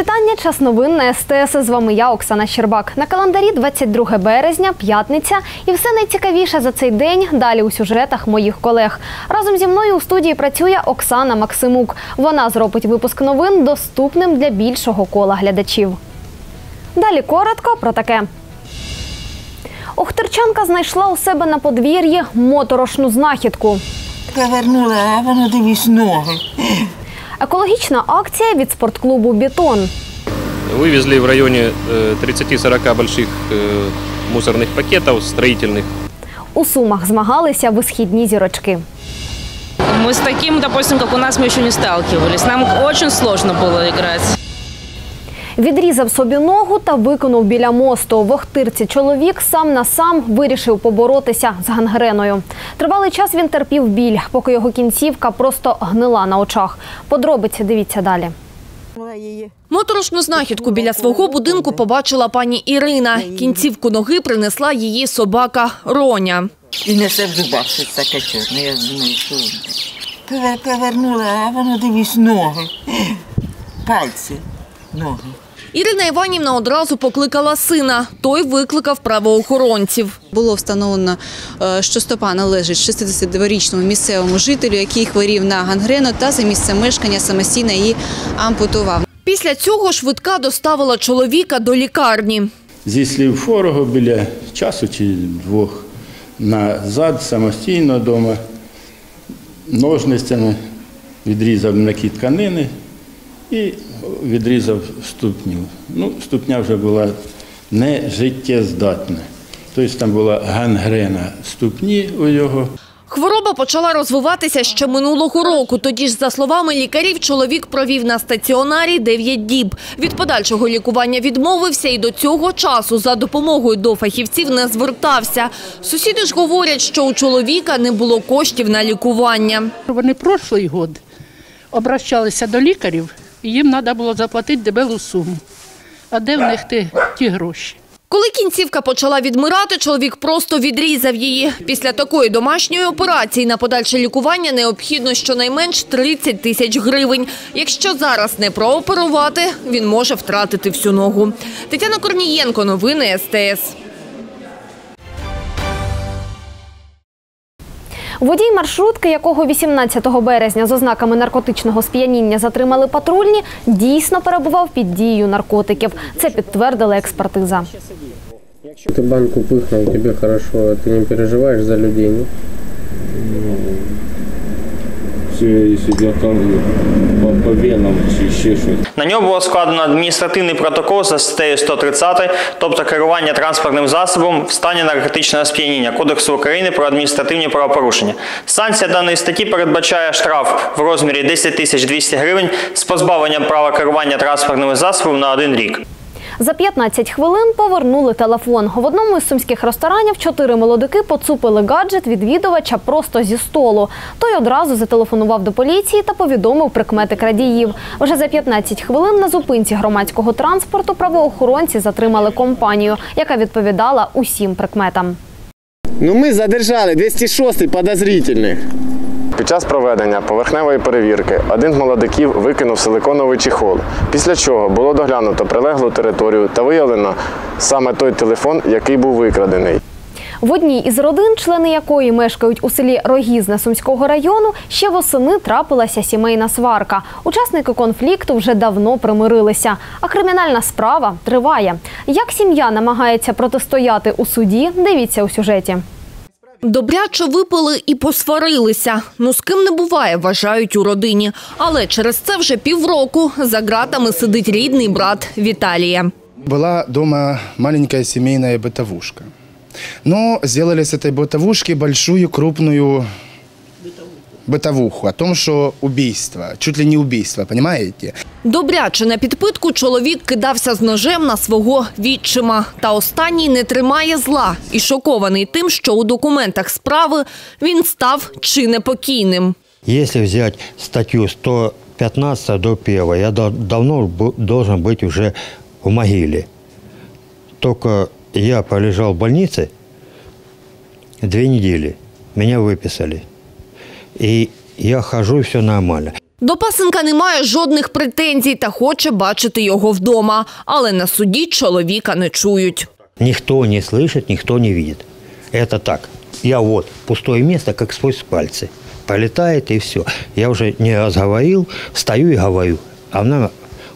Вітання. Час новин на СТС. З вами я, Оксана Щербак. На календарі 22 березня, п'ятниця. І все найцікавіше за цей день далі у сюжетах моїх колег. Разом зі мною у студії працює Оксана Максимук. Вона зробить випуск новин доступним для більшого кола глядачів. Далі коротко про таке. Охтирчанка знайшла у себе на подвір'ї моторошну знахідку. Повернула, а воно дивись ноги. Екологічна акція від спортклубу Бетон. Вывезли в районе э, 30-40 больших э, мусорных пакетов строительных. У Сумах змагалися висхідні зірочки. Мы с таким, допустим, как у нас, мы еще не сталкивались. Нам очень сложно было играть. Відрізав собі ногу та виконав біля мосту. В Охтирці чоловік сам на сам вирішив поборотися з гангреною. Тривалий час він терпів біль, поки його кінцівка просто гнила на очах. Подробиці дивіться далі. Моторошну знахідку біля свого будинку побачила пані Ірина. Кінцівку ноги принесла її собака Роня. І несе в зубах щось таке чорне. Я думаю, що воно. Повернула, а воно дивись ноги. Пальці, ноги. Ірина Іванівна одразу покликала сина. Той викликав правоохоронців. Було встановлено, е, що стопа належить 62-річному місцевому жителю, який хворів на гангрену та за місцем мешкання самостійно її ампутував. Після цього швидка доставила чоловіка до лікарні. Зі слів Форого біля часу чи двох назад самостійно вдома ножницями відрізав м'які тканини і відрізав ступню. Ну, ступня вже була не життєздатна. Тобто там була гангрена ступні у його. Хвороба почала розвиватися ще минулого року. Тоді ж, за словами лікарів, чоловік провів на стаціонарі 9 діб. Від подальшого лікування відмовився і до цього часу за допомогою до фахівців не звертався. Сусіди ж говорять, що у чоловіка не було коштів на лікування. Вони прошлий год обращалися до лікарів, їм треба було заплатити дебелу суму. А де в них ті, ті гроші? Коли кінцівка почала відмирати, чоловік просто відрізав її. Після такої домашньої операції на подальше лікування необхідно щонайменш 30 тисяч гривень. Якщо зараз не прооперувати, він може втратити всю ногу. Тетяна Корнієнко, новини СТС. Водій маршрутки, якого 18 березня з ознаками наркотичного сп'яніння затримали патрульні, дійсно перебував під дією наркотиків. Це підтвердила експертиза. Ты банку пыхнул, тебе хорошо, а ты не переживаешь за людей, нет? Все, если для там по венам чи ще щось. На нього було складено адміністративний протокол за статтею 130, тобто керування транспортним засобом в стані наркотичного сп'яніння Кодексу України про адміністративні правопорушення. Санкція даної статті передбачає штраф в розмірі 10 тисяч 200 гривень з позбавленням права керування транспортним засобом на один рік. За 15 хвилин повернули телефон. В одному із сумських ресторанів чотири молодики поцупили гаджет відвідувача просто зі столу. Той одразу зателефонував до поліції та повідомив прикмети крадіїв. Вже за 15 хвилин на зупинці громадського транспорту правоохоронці затримали компанію, яка відповідала усім прикметам. Ну мы задержали 206 подозрительных. Під час проведення поверхневої перевірки один з молодиків викинув силиконовий чехол, після чого було доглянуто прилеглу територію та виявлено саме той телефон, який був викрадений. В одній із родин, члени якої мешкають у селі Рогізне Сумського району, ще восени трапилася сімейна сварка. Учасники конфлікту вже давно примирилися, а кримінальна справа триває. Як сім'я намагається протистояти у суді, дивіться у сюжеті. Добряче випили і посварилися. Ну з ким не буває, вважають у родині. Але через це вже півроку за ґратами сидить рідний брат Віталія. Была дома маленькая семейная бытовушка. Но сделали с этой бытовушки большую, крупную бытовуху о том, что убийство, чуть ли не убийство, понимаете? Добряче на підпитку чоловік кидався з ножем на свого відчима. Та останній не тримає зла і шокований тим, що у документах справи він став чи непокійним. Если взять статью 115 до 1, я дав- давно бу- должен быть уже в могиле. Только я полежал в больнице две недели, меня выписали. И я хожу, все нормально. До пасенка немає жодних претензій та хоче бачити його вдома. Але на суді чоловіка не чують. Никто не слышит, никто не видит. Это так. Я вот, пустое место, как сквозь пальцы. Пролетает и все. Я уже не раз говорил, стою и говорю. А она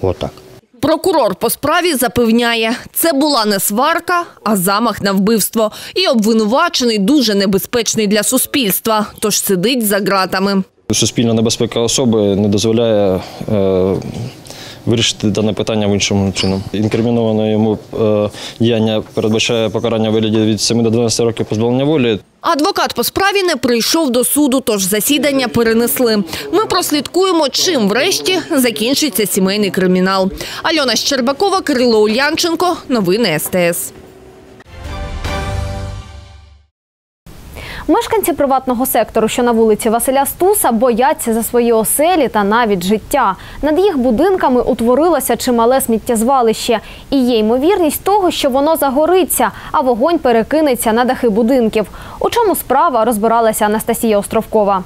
вот так. Прокурор по справі запевняє, це була не сварка, а замах на вбивство. І обвинувачений дуже небезпечний для суспільства, тож сидить за ґратами. Суспільна небезпека особи не дозволяє е, вирішити дане питання в іншому чином. Інкриміноване йому е, діяння передбачає покарання вигляді від 7 до 12 років позбавлення волі. Адвокат по справі не прийшов до суду, тож засідання перенесли. Ми прослідкуємо, чим врешті закінчиться сімейний кримінал. Альона Щербакова, Кирило Ульянченко. Новини СТС. Мешканці приватного сектору, що на вулиці Василя Стуса, бояться за свої оселі та навіть життя. Над їх будинками утворилося чимале сміттєзвалище. І є ймовірність того, що воно загориться, а вогонь перекинеться на дахи будинків. У чому справа розбиралася Анастасія Островкова.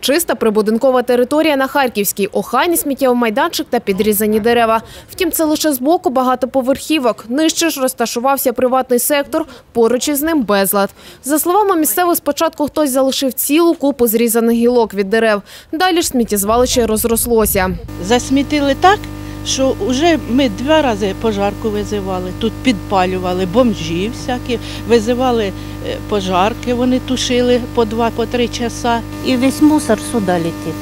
Чиста прибудинкова територія на Харківській, охайний сміттєвий майданчик та підрізані дерева. Втім, це лише з боку багатоповерхівок. Нижче ж розташувався приватний сектор, поруч із ним безлад. За словами місцевих, спочатку хтось залишив цілу купу зрізаних гілок від дерев. Далі ж сміттєзвалище розрослося. Засмітили так, що вже ми два рази пожарку визивали, тут підпалювали бомжі всякі, визивали е, пожарки, вони тушили по два, по три часа. И весь мусор сюда летит.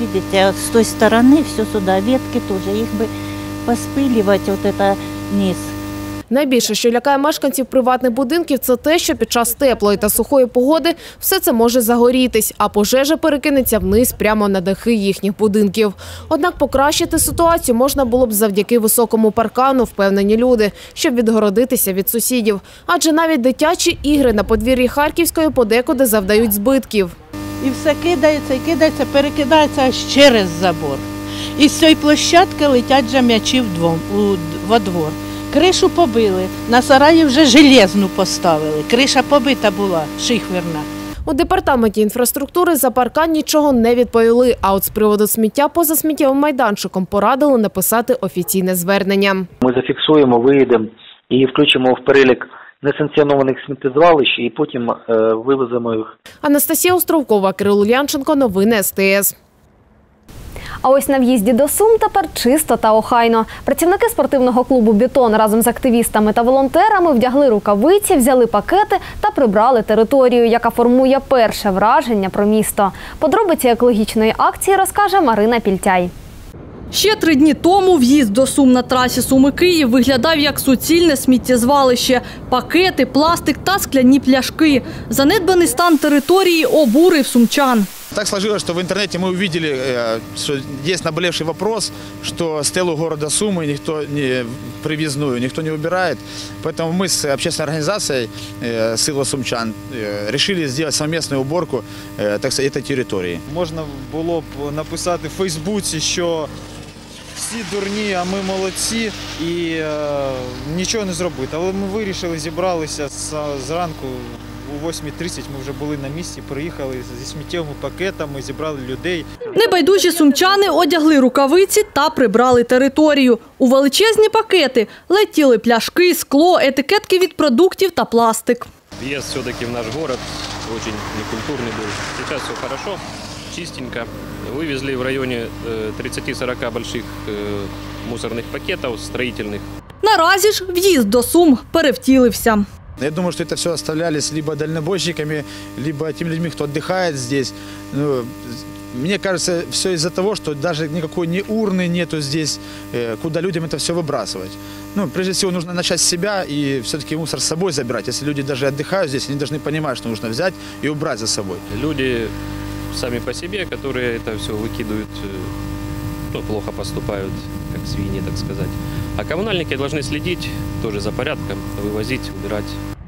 Видите, с той стороны все сюда, ветки тоже, их бы поспыливать вот это низ. Найбільше, що лякає мешканців приватних будинків, це те, що під час теплої та сухої погоди все це може загорітись, а пожежа перекинеться вниз прямо на дахи їхніх будинків. Однак покращити ситуацію можна було б завдяки високому паркану, впевнені люди, щоб відгородитися від сусідів. Адже навіть дитячі ігри на подвір'ї Харківської подекуди завдають збитків. І все кидається і кидається, перекидається аж через забор. І з цієї площадки летять вже м'ячі во двор. Кришу побили, на сараї вже железну поставили. Криша побита була, шихверна. У департаменті інфраструктури за паркан нічого не відповіли. А от з приводу сміття поза сміттєвим майданчиком порадили написати офіційне звернення. Ми зафіксуємо, виїдемо і включимо в перелік несанкціонованих сміттєзвалищ і потім е, вивеземо їх. Анастасія Островкова, Кирило Янченко, новини СТС. А ось на в'їзді до Сум тепер чисто та охайно. Працівники спортивного клубу Бетон разом з активістами та волонтерами вдягли рукавиці, взяли пакети та прибрали територію, яка формує перше враження про місто. Подробиці екологічної акції розкаже Марина Пільтяй. Ще три дні тому в'їзд до Сум на трасі Суми-Київ виглядав як суцільне сміттєзвалище. Пакети, пластик та скляні пляшки. Занедбаний стан території обурив сумчан. Так сложилось, что в интернете мы увидели, э, что есть наболевший вопрос, что стелу города Сумы никто не привезную, никто не выбирает. Поэтому мы с общественной организацией э, «Сила Сумчан» э, решили сделать совместную уборку э, так сказать, этой территории. Можна було б написати в Фейсбуці, що всі дурні, а ми молодці, і е, нічого не зробити. Але ми вирішили, зібралися з- зранку о 8.30 ми вже були на місці, приїхали зі сміттєвими пакетами, зібрали людей. Небайдужі сумчани одягли рукавиці та прибрали територію. У величезні пакети летіли пляшки, скло, етикетки від продуктів та пластик. Въезд все-таки в наш город очень некультурный был. Сейчас все хорошо, чистенько. Вывезли в районе э, 30-40 больших э, мусорных пакетов строительных. Наразі ж в'їзд до Сум перевтілився. Я думаю, что это все оставлялись либо дальнобойщиками, либо теми людьми, кто отдыхает здесь. Ну, мне кажется, все из-за того, что даже никакой ни урны нету здесь, э, куда людям это все выбрасывать. Ну, прежде всего, нужно начать с себя и все-таки мусор с собой забирать. Если люди даже отдыхают здесь, они должны понимать, что нужно взять и убрать за собой. Люди сами по себе, которые это все выкидывают, э, ну, плохо поступают, как свиньи, так сказать. А коммунальники должны следить тоже за порядком, вывозить, убирать.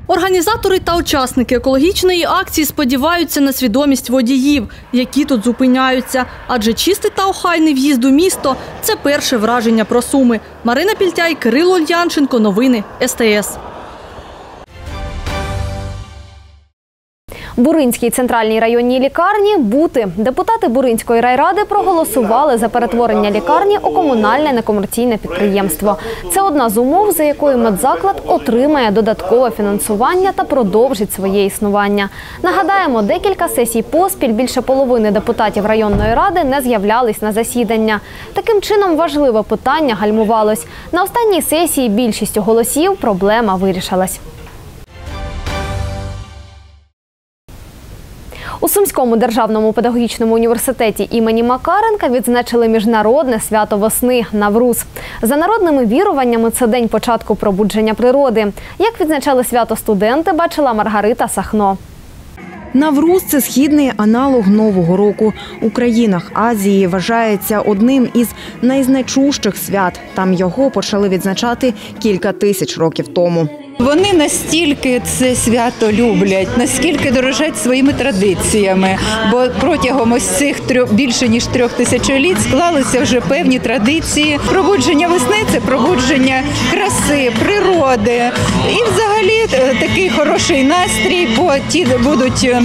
Організатори та учасники екологічної акції сподіваються на свідомість водіїв, які тут зупиняються. Адже чистий та охайний в'їзд у місто це перше враження про суми. Марина Пільтяй, Кирило Ольянченко. Новини СТС. Буринській центральній районній лікарні бути депутати Буринської райради проголосували за перетворення лікарні у комунальне некомерційне підприємство. Це одна з умов, за якою медзаклад отримає додаткове фінансування та продовжить своє існування. Нагадаємо, декілька сесій поспіль більше половини депутатів районної ради не з'являлись на засідання. Таким чином важливе питання гальмувалось. На останній сесії більшістю голосів проблема вирішилась. У Сумському державному педагогічному університеті імені Макаренка відзначили міжнародне свято весни Навруз. За народними віруваннями, це день початку пробудження природи. Як відзначали свято студенти, бачила Маргарита Сахно. Навруз це східний аналог Нового року. У країнах Азії вважається одним із найзначущих свят. Там його почали відзначати кілька тисяч років тому. Вони настільки це свято люблять, наскільки дорожать своїми традиціями. Бо протягом ось цих трьох більше ніж трьох тисячоліть склалися вже певні традиції. Пробудження весни це пробудження краси, природи. І взагалі е, такий хороший настрій, бо ті будуть е,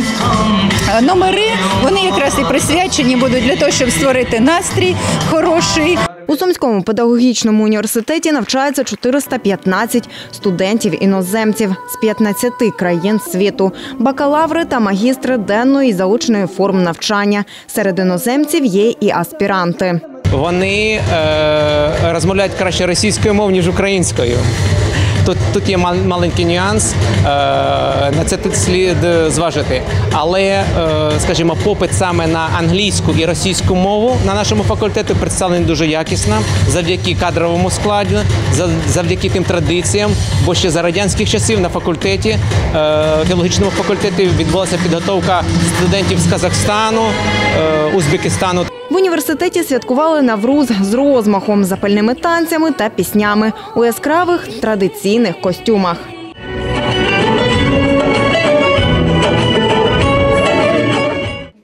номери, вони якраз і присвячені будуть для того, щоб створити настрій хороший. У Сумському педагогічному університеті навчається 415 студентів-іноземців з 15 країн світу, бакалаври та магістри денної заочної форм навчання. Серед іноземців є і аспіранти. Вони е, розмовляють краще російською мовою, ніж українською. Тут, тут є мал- маленький нюанс, е, на це тут слід зважити. Але, е, скажімо, попит саме на англійську і російську мову на нашому факультеті представлений дуже якісно, завдяки кадровому складу, за- завдяки тим традиціям. Бо ще за радянських часів на факультеті, е, філологічному факультеті відбулася підготовка студентів з Казахстану, е, Узбекистану. В університеті святкували Навруз з розмахом, запальними танцями та піснями у яскравих традиційних костюмах.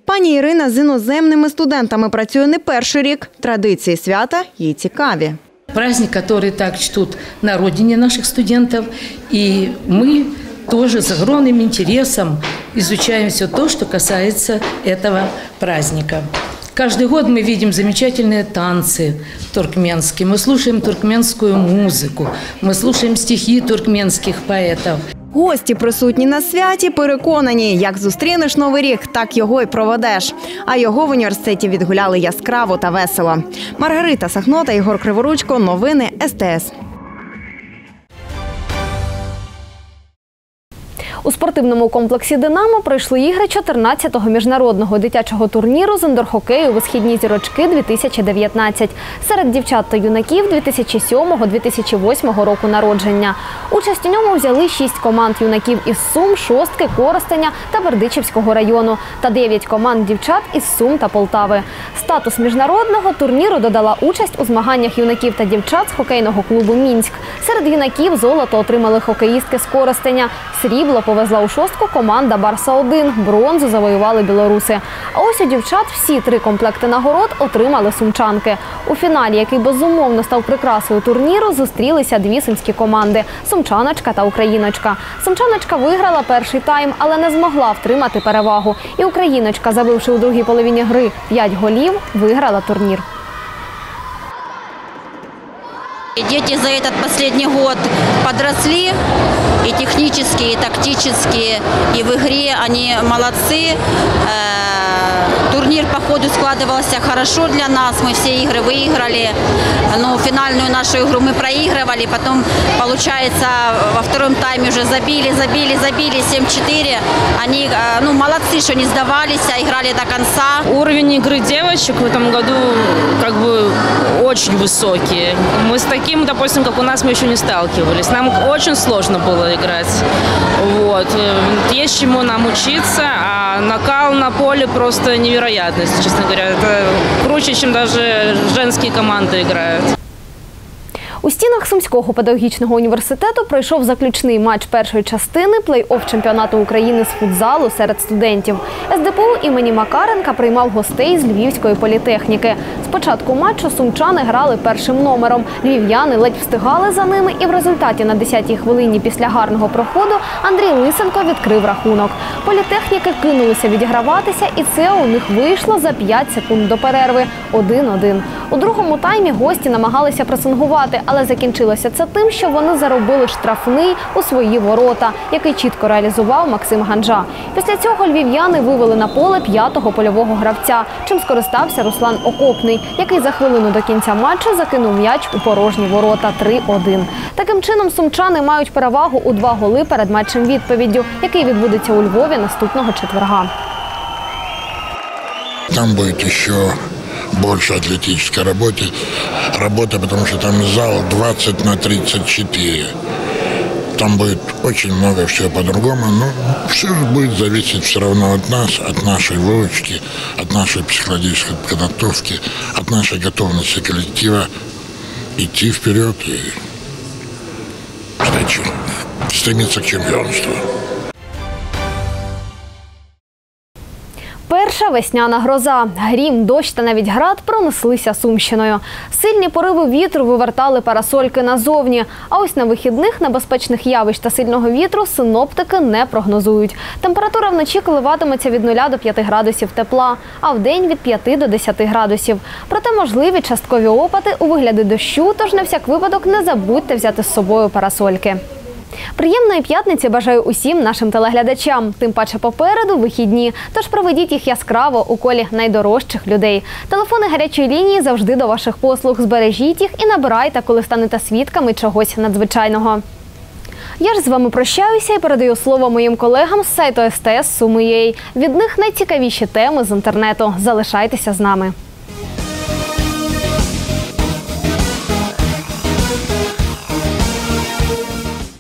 Пані Ірина з іноземними студентами працює не перший рік. Традиції свята їй цікаві. праздник, который так чтут на родине наших студентов. И мы тоже с огромным интересом изучаем все то, что касается этого праздника. Каждый год мы видим замечательные танцы туркменские, мы слушаем туркменскую музыку, мы слушаем стихи туркменских поэтов. Гості, присутні на святі, переконані, як зустрінеш новий рік, так його й проведеш. А його в університеті відгуляли яскраво та весело. Маргарита Сахнота, Ігор Криворучко. Новини СТС. У спортивному комплексі Динамо пройшли ігри 14-го міжнародного дитячого турніру з індорхокею «Висхідні зірочки 2019 серед дівчат та юнаків 2007-2008 року народження. Участь у ньому взяли шість команд юнаків із Сум, Шостки, Коростеня та Бердичівського району та дев'ять команд дівчат із Сум та Полтави. Статус міжнародного турніру додала участь у змаганнях юнаків та дівчат з хокейного клубу Мінськ. Серед юнаків золото отримали хокеїстки з Коростеня. Срібло повезла у шостку команда Барса 1 Бронзу завоювали білоруси. А ось у дівчат всі три комплекти нагород отримали сумчанки. У фіналі, який безумовно став прикрасою турніру, зустрілися дві сумські команди сумчаночка та україночка. Сумчаночка виграла перший тайм, але не змогла втримати перевагу. І україночка, забивши у другій половині гри 5 голів, виграла турнір. И Дети за этот последний год подросли и технически, и тактически, и в игре они молодцы. Турнир по ходу складывался хорошо для нас, мы все игры выиграли. Но финальную нашу игру мы проигрывали, потом, получается, во втором тайме уже забили, забили, забили 7-4. Они э, ну, молодцы, что не сдавались, а играли до конца. Уровень игры девочек в этом году как бы очень высокий. Мы с таким, допустим, как у нас, мы еще не сталкивались. Нам очень сложно было играть. Вот. Э, Есть чему нам учиться, а накал на поле просто невероятный, если честно говоря. Это круче, чем даже женские команды играют. У стінах Сумського педагогічного університету пройшов заключний матч першої частини плей-офф чемпіонату України з футзалу серед студентів. СДПУ імені Макаренка приймав гостей з Львівської політехніки. Спочатку матчу сумчани грали першим номером. Львів'яни ледь встигали за ними, і в результаті на 10-й хвилині після гарного проходу Андрій Лисенко відкрив рахунок. Політехніки кинулися відіграватися, і це у них вийшло за 5 секунд до перерви. 1-1. У другому таймі гості намагалися пресингувати, але закінчилося це тим, що вони заробили штрафний у свої ворота, який чітко реалізував Максим Ганжа. Після цього львів'яни вивели на поле п'ятого польового гравця, чим скористався Руслан Окопний, який за хвилину до кінця матчу закинув м'яч у порожні ворота 3-1. Таким чином сумчани мають перевагу у два голи перед матчем відповіддю, який відбудеться у Львові наступного четверга. Там будет еще больше атлетической работы, работы, потому что там зал 20 на 34. Там будет очень много всего по-другому, но все же будет зависеть все равно от нас, от нашей выучки, от нашей психологической подготовки, от нашей готовности коллектива идти вперед и чем- стремиться к чемпионству. Перша весняна гроза. Грім, дощ та навіть град пронеслися Сумщиною. Сильні пориви вітру вивертали парасольки назовні. А ось на вихідних небезпечних явищ та сильного вітру синоптики не прогнозують. Температура вночі коливатиметься від 0 до 5 градусів тепла, а вдень від 5 до 10 градусів. Проте можливі часткові опади у вигляді дощу, тож на всяк випадок не забудьте взяти з собою парасольки. Приємної п'ятниці бажаю усім нашим телеглядачам. Тим паче попереду вихідні. Тож проведіть їх яскраво у колі найдорожчих людей. Телефони гарячої лінії завжди до ваших послуг. Збережіть їх і набирайте, коли станете свідками чогось надзвичайного. Я ж з вами прощаюся і передаю слово моїм колегам з сайту СТС Суми.ua. Від них найцікавіші теми з інтернету. Залишайтеся з нами.